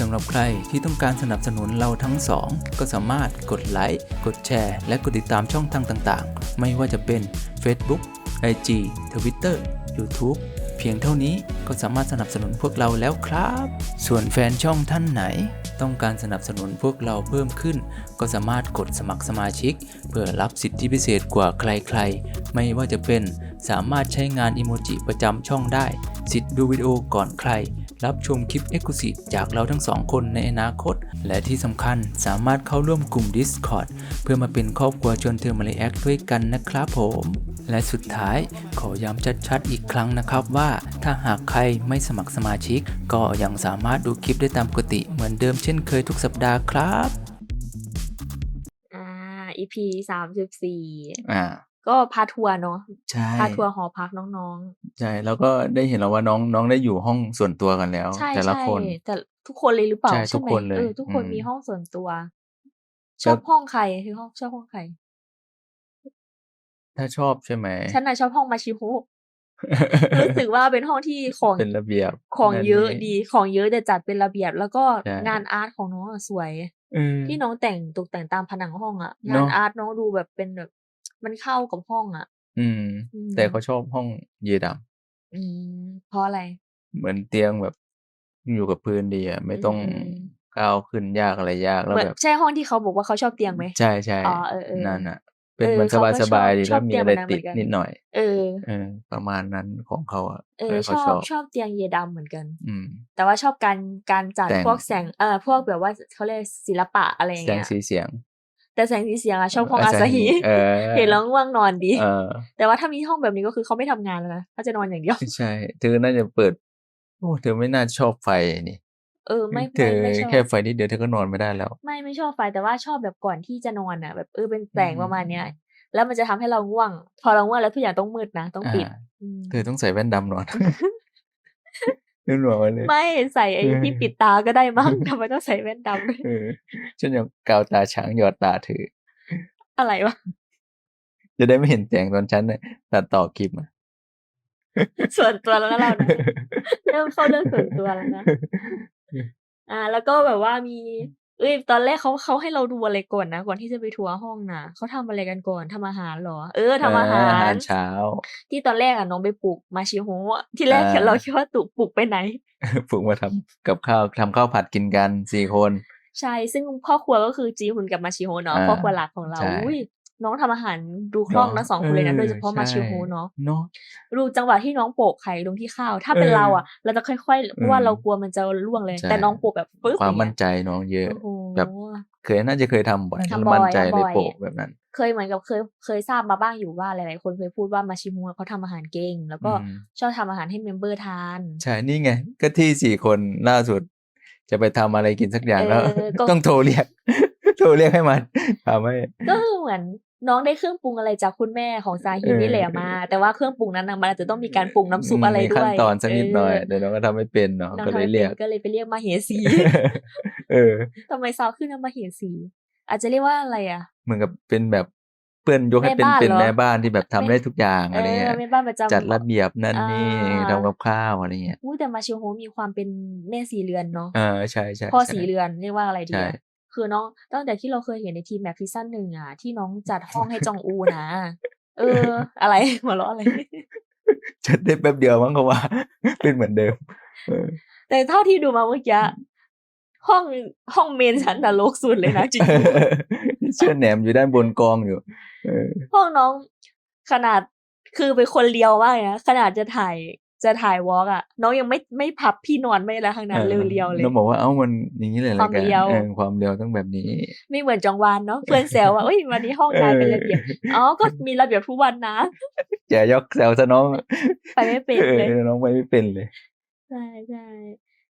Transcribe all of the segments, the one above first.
สำหรับใครที่ต้องการสนับสนุนเราทั้งสอง ก็สามารถกดไลค์ กดแชร์ และกดติดตามช่องทางต่างๆ ไม่ว่าจะเป็น Facebook IG Twitter YouTube เพียงเท่านี้ก็สามารถสนับสนุนพวกเราแล้วครับ ส่วนแฟนช่องท่านไหน ต้องการสนับสนุนพวกเราเพิ่มขึ้น ก็สามารถกดสมัครสมาชิก เพื่อรับสิทธิพิเศษกว่าใครๆ ไม่ว่าจะเป็น สามารถใช้งานอิโมจิประจำช่องได้ สิทธิ์ดูวิดีโอก่อนใคร รับชมคลิป e x c l u s i v e จากเราทั้งสองคนในอนาคต และที่สำคัญสามารถเข้าร่วมกลุ่ม Discord เพื่อมาเป็นครอบครัวชวนเธอมาเลแอคด้วยกันนะครับผม และสุดท้ายขอย้ำชัดๆอีกครั้งนะครับว่า ถ้าหากใครไม่สมัครสมาชิก ก็ยังสามารถดูคลิปได้ตามปกติเหมือนเดิมเช่นเคยทุกสัปดาห์ครับ อ่า EP สามสิบสี่อ่า ก็พาทัวร์เนาะใช่พาทัวร์หอพักน้องใช่แล้วก็ได้เห็นแล้วว่าน้องน้องได้อยู่ห้องส่วนตัวกันแล้ว ๆ ใช่แต่ละใช่คน แต่ทุกคนเลยหรือเปล่าใช่ทุกไหมคนเลยเออทุกคนอืมมีห้องส่วนตัวชแล้อวบห้องใครคือห้องชอบห้องใคร ถ้าชอบใช่ไหม ฉันน่ะชอบห้องมาชิโฮรู้สึกว่าเป็นห้องที่ของเป็นระเบียบของนั่นเยอะนี่ดีของเยอะแต่จัดเป็นระเบียบ แล้วก็ใช่งานอาร์ตของน้องอะสวย เออที่น้องแต่งตกแต่งตามผนังห้องอะเนงานอะอาร์ตน้องดูแบบเป็นแบบ มันเข้ากับห้องอะอืมอืม แต่เขาชอบห้องเยดำอืมเพราะอะไร เหมือนเตียงแบบอยู่กับพื้นดีอะไม่ต้องอืมก้าวขึ้นยากอะไรยากแล้วเหมือนแบบใช่ห้องที่เขาบอกว่าเขาชอบเตียงไหมใช่ใช่อ๋อเออเออนั่นอะ เป็นเออเหมือนสเขาบายก็สบายชอบดีชแล้อบวมีเตียงอะไรแบบนั้นติดเหมือนกันนิดหน่อย เออเออ ประมาณนั้นของเขาอะเออเออชเขาอบชอบชอบเตียงเยดำเหมือนกัน อืม แต่ว่าชอบการการจัดแต่งพวกแสงเอ่อพวกแบบว่าเขาเรียกศิลปะอะไรอย่างแสงเงี้ยสีเสียง แต่แสงสีเสียงอะชอบห้องอาซาฮิเออเห็นแล้วง่วงนอนดีเออแต่ว่าถ้ามีห้องแบบนี้ก็คือเขาไม่ทำงานแล้วนะเขาจะนอนอย่างเดียวใช่เธอน่าจะเปิดโอ้เธอไม่น่าชอบไฟนี่เออไม่เธไม่อไม่ชอบแค่ไฟนิดเดียวเธอก็นอนไม่ได้แล้ว ไม่ไม่ชอบไฟแต่ว่าชอบแบบก่อนที่จะนอนอะ แบบเออเป็นแสงอืมประมาณเนี้ยแล้วมันจะทำให้เราง่วง พอเราง่วงแล้วทุกอย่างต้องมืดนะต้องปิดอ่าอืมเธอต้องใส่แว่นดำนอน นึกหนวกไว้เลย ไม่ใส่ไอ้เออที่ปิดตาก็ได้มั้งทำไมต้องใส่แว่นดำด้วยเออฉันยังกาวตาช้างหยอดตาเธออะไรวะ จะได้ไม่เห็นแสงตอนฉันเนี่ยตัดต่อคลิปอะส่วนตัวแล้วนะเราเนี่ยเริ่มเข้าเรื่องส่วนตัวแล้วนะ อ่า แล้วก็แบบว่ามี เอ้ยตอนแรกเขาเขาให้เราดูอะไรก่อนนะก่อนที่จะไปทัวร์ห้องน่ะเขาทำอะไรกันก่อนทำอาหารเหรอ เออทำอาหาเอออารหารเช้า ที่ตอนแรกอะน้องไปปลูกมาชิโฮะที่แรกอ่าเราคิดว่าตุกปลูกไปไหนฝึกมาทำกับข้าวทำข้าวผัดกินกันสี่คน ใช่ซึ่งพ่อครัวก็คือจีฮุนกับมาชิโฮเนาะอ่าพ่อครัวหลักของเราใช่อุ้ย น้องทำอาหารดูคล่องทั้งสองคนเลยนะออโดยเฉพาะมาชิโฮใเนาะเนาะดูจังหวะที่น้องโปะไข่ลงที่ข้าว ถ้าเป็นเออเราอะ เราจะค่อยๆเพราะว่าอืมเรากลัวมันจะร่วงเลยใช่แต่น้องโปะแบบปึ๊บความอย่งมั่นเงี้ยใจน้องเยอะโอ้โหแบบเคยน่าจะเคยทำบ่อยทำแล้วบ่อยมั่นใจทำบ่เลยอยโปะแบบนั้น เคยเหมือนกับเคยเคยทราบมาบ้างอยู่ว่าหลายๆ คนเคยพูดว่ามาชิโฮเขาทำอาหารเก่ง แล้วก็อืมชอบทำอาหารให้เมมเบอร์ทาน ใช่นี่ไง ก็ที่สี่คนล่าสุดจะไปทำอะไรกินสักอย่างแล้วเออก็ต้องโทรเรียก โทรเรียกให้มันทำให้ก็คือเหมือนน้องได้เครื่องปรุงอะไรจากคุณแม่ของซาฮิเออนี่แหละมา แต่ว่าเครื่องปรุงนั้นน่ะมันอาจจะต้องมีการปรุงน้ำซุปอะไรมีด้ขั้วนยตอนสักนิดหน่อยเแต่น้องก็ทำไม่เป็นเนาะน้องก็ทำเลยไม่เรีเป็ยนกก็เลยไปเรียกมาเหสี เออทำไมซาวขึ้นนะมาเหสี อาจจะเรียกว่าอะไรอะ เหมือนกับเป็นแบบเพื่อนยกให้เป็นแม่บ้านเป็นเหรอแม่บ้านที่แบบทำแม่ได้ทุกอย่างเออะไรอเงี้ยแม่บ้านประจำจัดระเบียบนั่นนี่อ่าทำกับข้าวอะไรเงี้ยอู้แต่มาชิโฮมีความเป็นแม่สีเรือนเนาะเออใช่ใช่พ่อใช่สีเรือนเรียกว่าอะไรดีใช่อะ คือน้อง ตั้งแต่ที่เราเคยเห็นในทีมแมปซีซั่นหนึ่งอะ ที่น้องจัดห้องให้จองอูนะ เออ อะไรหัวเราะอะไร จัดได้แป๊บเดียวมั้งเขาว่า เป็นเหมือนเดิมเออแต่เท่าที่ดูมาเมื่อกี้ห้องห้องเมนฉันน่ะโลกสุดเลยนะจริงเชื่อแหนมอยู่ด้านบนกองอยู่เออๆห้องน้องขนาดคือเป็นคนเลียวมากเลยนะขนาดจะถ่าย จะถ่ายวอล์กอะน้องยังไม่ไม่พับพี่นอนไม่อะไรข้างนั้นเรียวๆเลยน้องบอกว่าเอ้ามันอย่างนี้เลยความรายการเรียวเออความเรียวต้องแบบนี้ ไม่เหมือนจองวานเนาะเพื่อนแซวว่าเอ้ยวันนี้ห้องนายเป็นระเบียบอ๋อก็มีระเบียบทุกวันนะอย่ายกแซวซะน้องไปไม่เป็นเลยออน้องไปไม่เป็นเลยใช่ใช่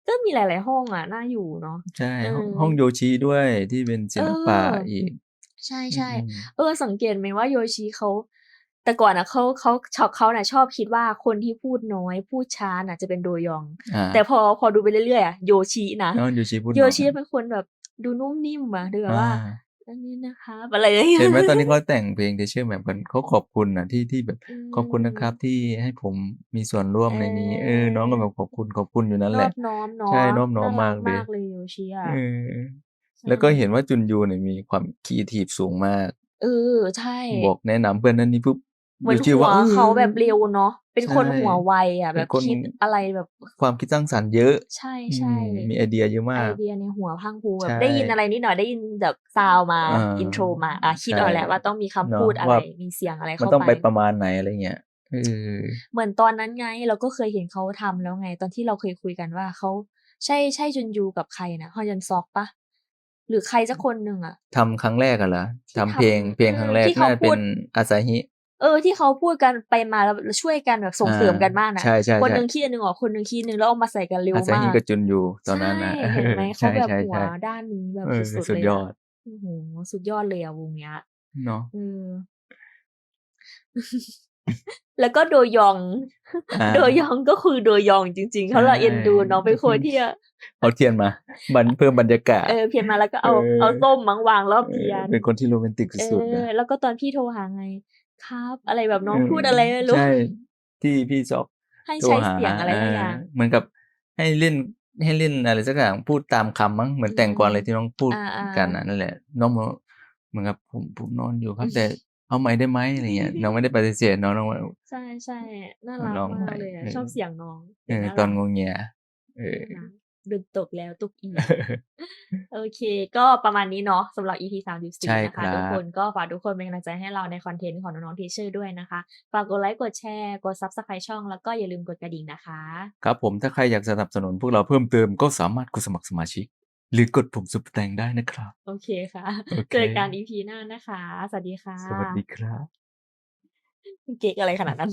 ก็มีหลาย ๆ ห้องอะน่าอยู่เนาะใช่ห้องเออห้องโยชิด้วยที่เป็นศิลปะเอออีอีก ใช่ใช่อืมเออสังเกตไหมว่าโยชิเขา แต่ก่อนอะเขาเขาชอบเขาน่ะชอบคิดว่าคนที่พูดน้อยพูดช้าน่ะจะเป็นโดยองอ่าแต่พอพอดูไปเรื่อยๆอะโยชินะน้องโยชิพูดโยชิน้อเป็นคนแบบดูนุ่มนิ่มอะดูแบบว่าอ่อันนี้นะครับอะไรอย่างเงี้ยเห็นไหมตอนนี้เขาแต่งเพลง Treasure Map กันเขาขอบคุณน่ะที่ที่แบบอืขอบคุณนะครับมที่ให้ผมมีส่วนร่วมเอในนี้ เออ น้องก็แบบขอบคุณขอบคุณอยู่นั่นนแหอละบน้อมเนาะใช่นอบน้อน่ามรัมากกเลยมากเลยโยชิอะเออใช่แล้วก็เห็นว่าจุนยูเนี่ยมีความครีเอทีฟสูงมาก เออใช่บอกแนะนำเพื่อนนั่นนี่ปุ๊บ เหมือนโยชิหัวว่าเออเขาแบบเร็วเนาะเป็นใช่คนหัวไวอะเป็แบนบคนคิดอะไรแบบความคิดสร้างสรรค์เยอะ ใช่อืใช่มมีไอเดียเยอะไอมากเดียในหัวพรังพรูแบใช่บได้ยินอะไรนิดหน่อยได้ยินแบบซาวมาอ่าอินโทรมาอะคิดใช่เอาแหละว่าต้องมีคำเนาะพูดอะไรว่ามีเสียงอะไรมันเข้าต้องไปไปประมาณไหนอะไรเงี้ยเออเหมือนตอนนั้นไงเราก็เคยเห็นเขาทำแล้วไง ตอนที่เราเคยคุยกันว่าเขาใช่ใช่จุนยูกับใครนะฮอยันซอกปะหรือใครสักคนหนึ่งอะทำครั้งแรกอะเหรอที่ทำเพลงทำเพลงครั้งแรกที่เขาน่าจะพูเป็ดนอาซาฮิ เออที่เขาพูดกันไปมาแล้วช่วยกันแบบส่งเสริมกันมากนะ ใช่ใช่คนใช่หนึ่งคิดอันหนึ่งออกคนหนึ่งคิดอันหนึ่งแล้วเอามาใส่กันเร็วอาซาฮิมากกับจุนยูตอนนั้นนะใช่เห็นไหมเขาใช่แบบใช่หัวใช่ด้านนี้แบบเออสุดๆสุดเลยยอะอดโอ้โหสุดยอดเลยอะวงเนี้ยเนาะเออ แล้วก็โดยองอ่าโดยองก็คือโดยองจริง ๆเขาเราเอ็นดูน้องเป็นคนที่อะเอาเทียนมาบันเพิ่มบรรยากาศ เออเพียนมาแล้วก็เอาเออเอาส้มมังวางรอบเทียน เป็นคนที่โรแมนติกเอสุดๆอนะแล้วก็ตอนพี่โทรหาไง ครับ อะไรแบบน้องเพูดอะไรไม่รู้ใช่ที่พี่ซอกให้โทรใช้หาเสียงอะไรบางอย่างเเหมือนกับให้เล่นให้เล่นอะไรสักอย่างพูดตามคำมั้งเหมือนแต่งก่อนอะไรที่น้องพูดอ่าอ่ากันน่ะนั่นแหละ น้องบอกว่าเหมือนกับผมผมนอนอยู่ครับ แต่ เอาไหมได้ไหมอะไรเงี้ยน้องไม่ได้ปฏิเสธน้องน้องว่าใช่ใช่น่ารักน้องมากเลยอะเออชอบเสียงน้องเออสียงาตอนรักงงเงียเออน่ารักดึกตกแล้วตุกอีกโอเค ก็ประมาณนี้เนาะสำหรับ EP สามสิบสี่ใช่นะครัคะบทุกคนก็ฝากทุกคนเป็นกำลังใจให้เราในคอนเทนต์ของน้องๆทีเชอร์ด้วยนะคะ ฝากกดไลค์กดแชร์กด Subscribe ช่องแล้วก็อย่าลืมกดกระดิ่งนะคะ ครับผมถ้าใครอยากสนับสนุนพวกเราเพิ่มเติมก็สามารถกดสมัครสมาชิก หรือกดปุ่มซุปเปอร์แตงได้นะครับ โอเคค่ะ โอเค เจอกัน EP หน้านะคะ สวัสดีค่ะสวัสดีครับ เก๊กอะไรขนาดนั้น